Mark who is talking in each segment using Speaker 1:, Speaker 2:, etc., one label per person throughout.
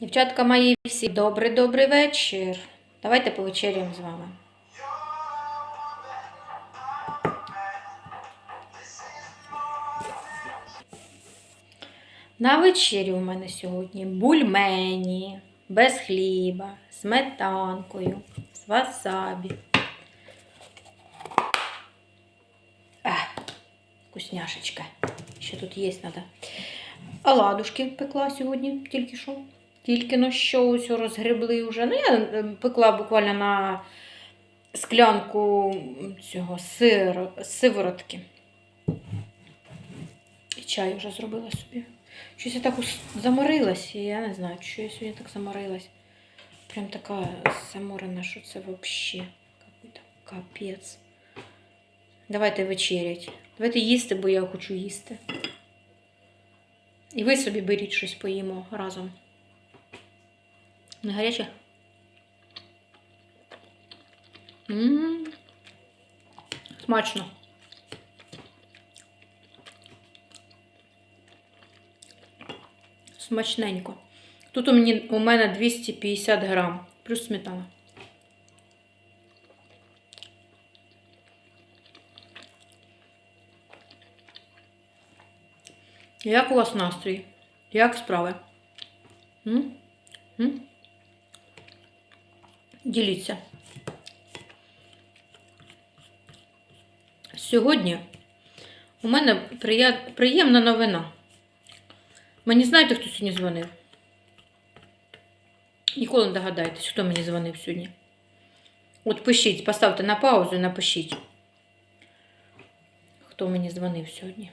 Speaker 1: Дівчатка мої всі, добрий добрий вечір. Давайте повечеряємо з вами. На вечерю у мене сьогодні бульмені, без хліба, сметанкою, з васабі. Ех, вкусняшечка. Ще тут є треба. Оладушки пекла сьогодні, тільки що. Тільки ну що ось розгребли вже. Ну, я е, пекла буквально на склянку цього сиру, сиворотки. І чай вже зробила собі. Щось я так заморилась, і я не знаю, що я сьогодні так заморилась. Прям така заморена, що це взагалі капець. Давайте вечерять. Давайте їсти, бо я хочу їсти. І ви собі беріть щось поїмо разом. Не гаряче? Смачно. Смачненько. Тут у, мені, у мене 250 грам, плюс сметана. Як у вас настрій? Як справи? М? М? Діліться. Сьогодні у мене приємна новина. Мені знаєте, хто сьогодні дзвонив? Ніколи не догадаєтесь, хто мені дзвонив сьогодні. От пишіть, поставте на паузу і напишіть. Хто мені дзвонив сьогодні?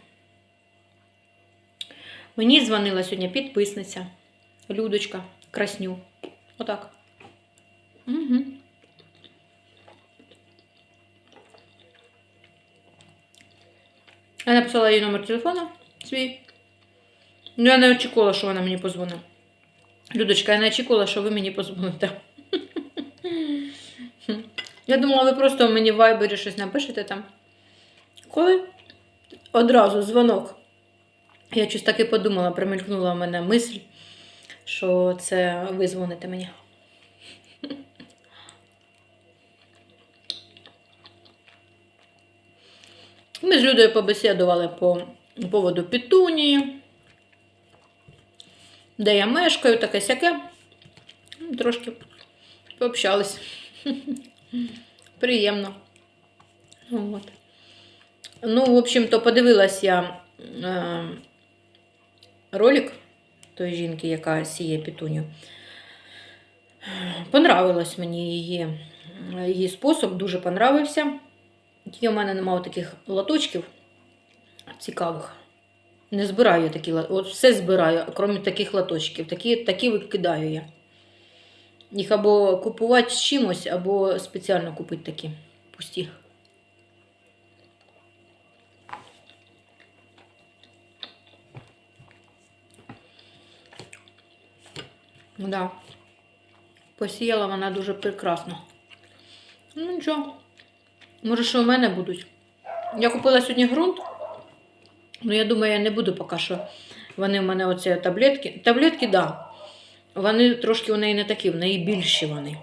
Speaker 1: Мені дзвонила сьогодні підписниця Людочка Красню. Отак. Угу. Я написала їй номер телефона свій. Ну, я не очікувала, що вона мені позвонить. Людочка, я не очікувала, що ви мені позвоните. Я думала, ви просто мені в вайбері щось напишете там. Коли одразу дзвонок. Я щось так і подумала, примелькнула в мене мисль, що це ви дзвоните мені. Ми з Людою побесідували по поводу Пітунії, де я мешкаю, таке сяке. Трошки пообщались. Приємно. От. Ну, в общем-то, подивилась я е, ролик тої жінки, яка сіє пітуню. Понравилось мені її, її спосіб, дуже понравився. Тільки у мене немає таких латочків цікавих. Не збираю я такі латочки. От все збираю, крім таких латочків. Такі, такі викидаю я. Їх або купувати з чимось, або спеціально купити такі пусті. Да. Посіяла вона дуже прекрасно. Ну нічого. Може, що у мене будуть. Я купила сьогодні ґрунт. Ну, я думаю, я не буду поки що. Вони в мене оці таблетки. Таблетки, так. Да. Вони трошки у неї не такі, в неї більші вони.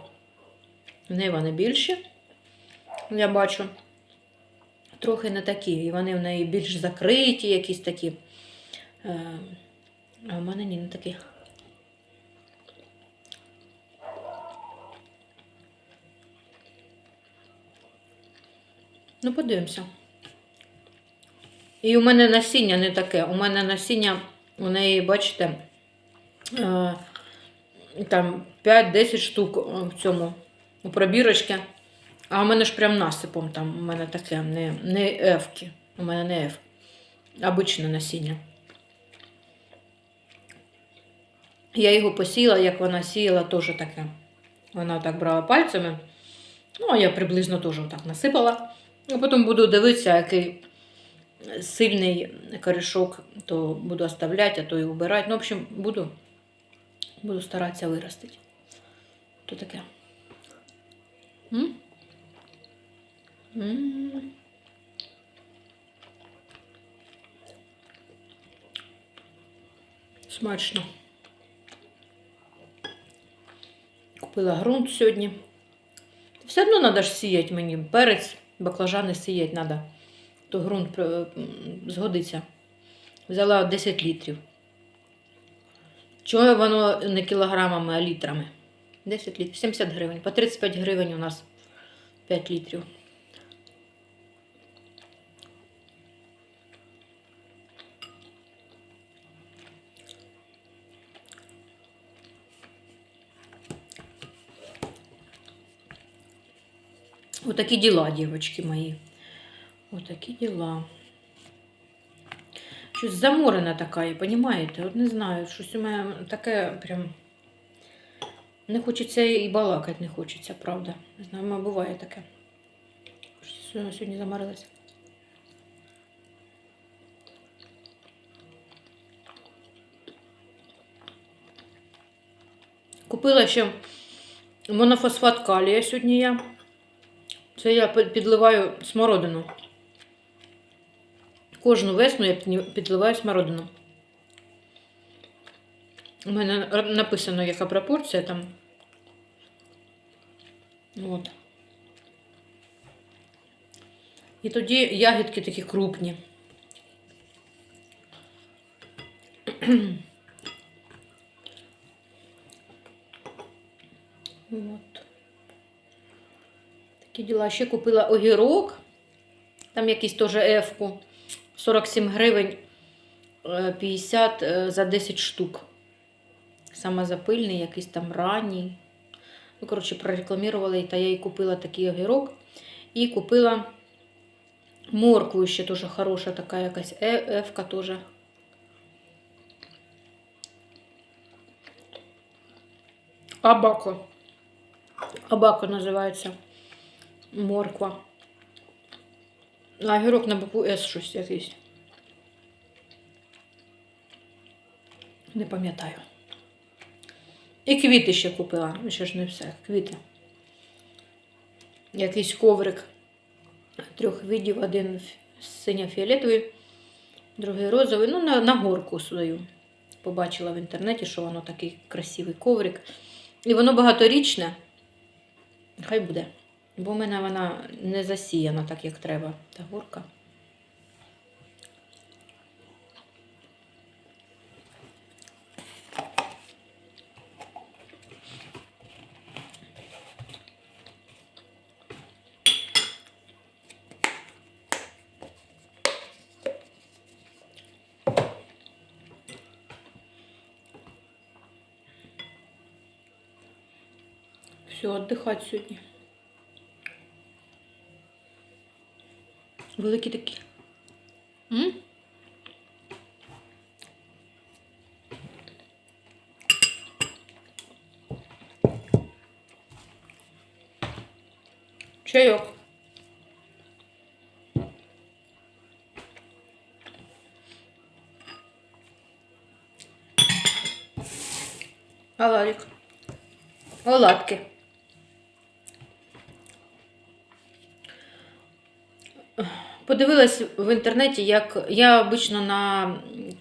Speaker 1: В неї вони більші. Я бачу. Трохи не такі. І вони в неї більш закриті, якісь такі. Е, А в мене ні, не такі. Ну, подивимося. І у мене насіння не таке. У мене насіння, у неї, бачите, е, там 5-10 штук в цьому у пробірочці. А у мене ж прям насипом там. У мене таке не, не ефки. У мене не еф. Обичне насіння. Я його посіяла, як вона сіяла, теж таке. Вона так брала пальцями. Ну, а я приблизно теж так насипала. А потім буду дивитися, який сильний корішок, то буду оставляти, а то і убирати. Ну, в общем, буду, буду старатися виростити. То таке. М? М. Смачно. Купила ґрунт сьогодні. Все одно треба ж сіяти мені. Перець, баклажани сіяти треба. То ґрунт згодиться. Взяла 10 літрів. Чого воно не кілограмами, а літрами? 10 літрів, 70 гривень. По 35 гривень у нас 5 літрів. Отакі діла, дівчатки мої. Отакі діла. Щось заморена така, я, понімаєте? От не знаю, щось у мене таке прям. Не хочеться і балакати не хочеться, правда. Не знаю, буває таке. Щось сьогодні заморилася. Купила ще монофосфат калія сьогодні я. Це я підливаю смородину. Кожну весну я підливаю смородину. У мене написано, яка пропорція там. От. І тоді ягідки такі крупні. От. Такі діла. Ще купила огірок. Там якийсь теж ефку. 47 гривень е, 50 е, за 10 штук. Саме запильний, якийсь там ранній. Ну, коротше, прорекламували, та я і купила такий огірок. І купила моркву ще теж хороша, така якась е- ефка теж. Абако. Абако називається морква. А огірок на букву С щось якийсь. Не пам'ятаю. І квіти ще купила. Ну, ще ж не все. Квіти. Якийсь коврик трьох видів. Один синьо-фіолетовий, другий розовий. Ну, на, на горку свою. Побачила в інтернеті, що воно такий красивий коврик. І воно багаторічне. Хай буде. Бо в мене вона не засіяна так, як треба. Та горка. Все, отдыхать сьогодні. Великі такі. М? Чайок. Оладик. Оладки. Подивилась в інтернеті, як я обично на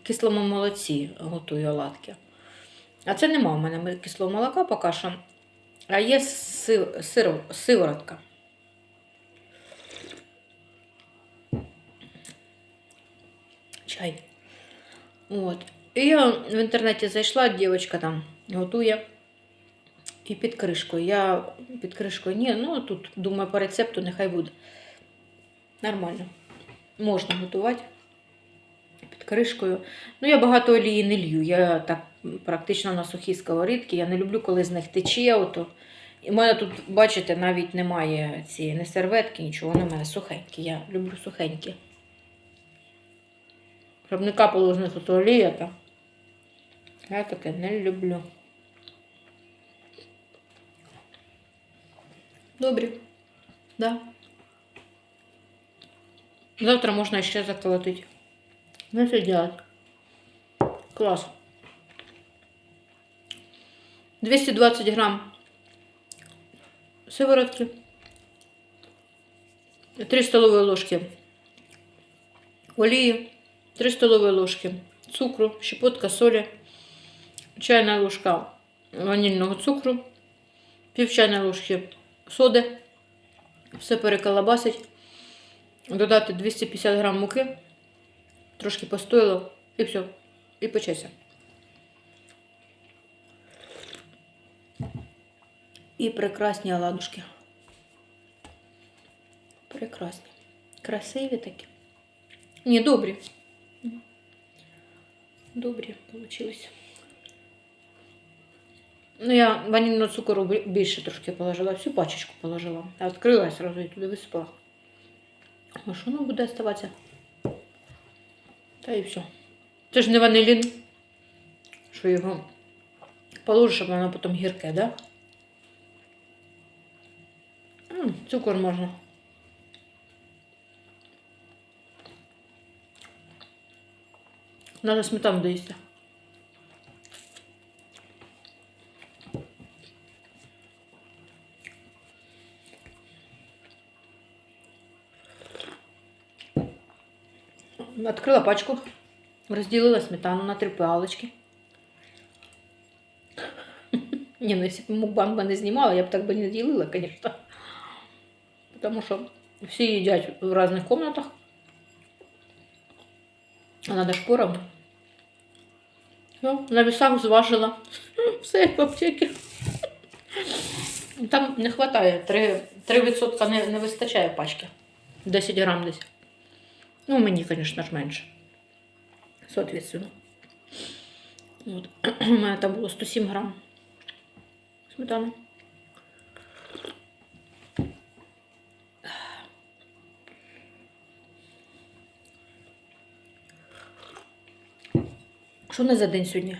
Speaker 1: кислому молоці готую оладки. А це нема в мене кислого молока поки що. А є сив, сир, сиворотка. Чай. От. І я в інтернеті зайшла, дівчинка там готує. І під кришкою. Я під кришкою ні, ну тут, думаю, по рецепту нехай буде. Нормально. Можна готувати під кришкою. Ну, я багато олії не лью. Я так практично на сухій сковорідці. Я не люблю, коли з них тече. Ото. І в мене тут, бачите, навіть немає цієї не серветки, нічого, вони в мене сухенькі. Я люблю сухенькі. Щоб не капало з них ото олія, то я таке не люблю. Добре. Да. Завтра можно еще заколотить. Ну что делать? Класс. 220 грамм сыворотки. 3 столовые ложки олії, 3 столовые ложки цукру, щепотка соли, чайна ложка ванільного цукру, пів чайної ложки соди, все переколобасить, додати 250 грам муки, трошки постояло і все, і печеться. І прекрасні оладушки. Прекрасні. Красиві такі. Ні, добрі. Добрі получились. Ну, я ванільного цукору бі- більше трошки положила, всю пачечку положила. Я відкрила і сразу і туди висипала. А що воно буде оставатися? Та і все. Це ж не ванилін. Що його положиш, а воно потім гірке, да? Цукор можна. Надо сметану доїсти. Открыла пачку, разделила сметану на три палочки. Не, ну если бы мукбанг бы не знімала, я б так бы не ділила, конечно. Потому что все едят в разных комнатах. А надо ж поровну. Ну, на весах зважила. Все як в аптеці. Там не вистачає. 3%, 3% не, не вистачає пачки. 10 грам десь. Ну, мені, звісно ж, менше. Соответственно. От. У мене там було 107 грам сметани. Що не за день сьогодні?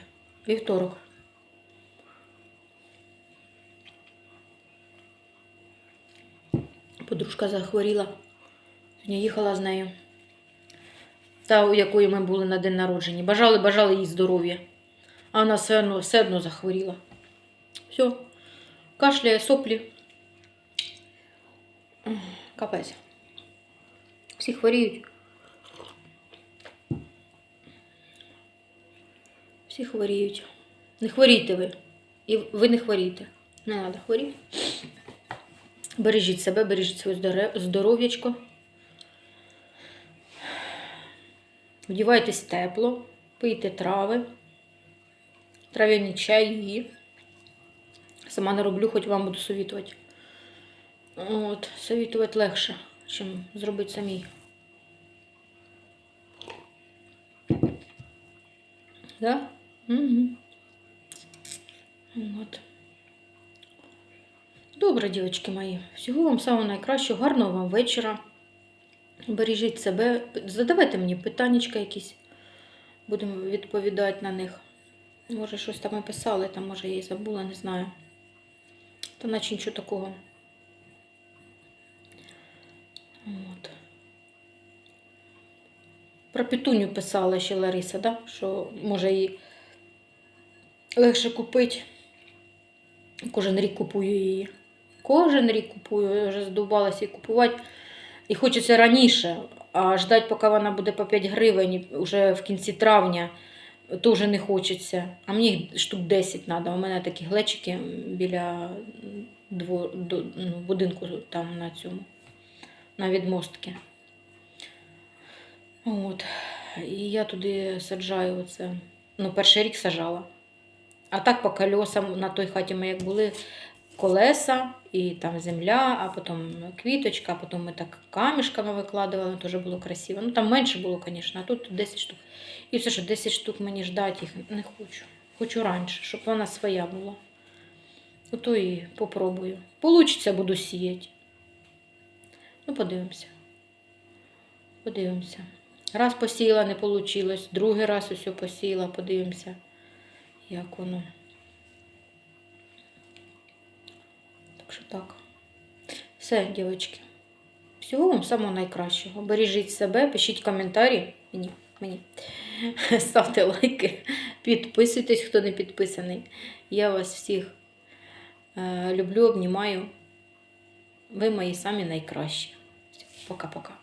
Speaker 1: Вівторок. Подружка захворіла. Сьогодні їхала з нею. Та, у якої ми були на день народження. Бажали, бажали їй здоров'я. А вона все одно, все одно захворіла. Все. Кашляє, соплі. Капець. Всі хворіють. Всі хворіють. Не хворійте ви. І ви не хворійте. Не треба хворіти. Бережіть себе, бережіть своє здоров'ячко. Вдівайтесь тепло, пийте трави, трав'яні чаї. Сама не роблю, хоч вам буду совітувати. От, совітувати легше, ніж зробити самій. Да? Угу. От. Добре, дівчатки мої. Всього вам самого найкращого, гарного вам вечора. Бережіть себе. Задавайте мені питаннячка якісь. Будемо відповідати на них. Може, щось там і писали, там, може, я і забула, не знаю. Та наче нічого такого. От. Про петуню писала ще Лариса, да? що може її легше купити. Кожен рік купую її. Кожен рік купую, я вже задовбалася її купувати. І хочеться раніше, а ждати, поки вона буде по 5 гривень вже в кінці травня, теж не хочеться. А мені їх штук 10 треба. У мене такі глечики біля дво, ну, будинку там на цьому, на відмостки. От. І я туди саджаю оце. Ну, перший рік сажала. А так по колесам на той хаті ми як були колеса, і там земля, а потім квіточка, а потім ми так камішками викладували, теж було красиво. Ну там менше було, звісно, а тут 10 штук. І все, що 10 штук мені ждати їх не хочу. Хочу раніше, щоб вона своя була. Ото і попробую. Получиться, буду сіяти. Ну, подивимося. Подивимося. Раз посіяла, не вийшло, другий раз усе посіяла, подивимося, як воно. Так так. Все, дівчатки. Всього вам самого найкращого. Бережіть себе, пишіть коментарі. Мені, мені. Ставте лайки, підписуйтесь, хто не підписаний. Я вас всіх е, люблю, обнімаю. Ви мої самі найкращі. Пока-пока.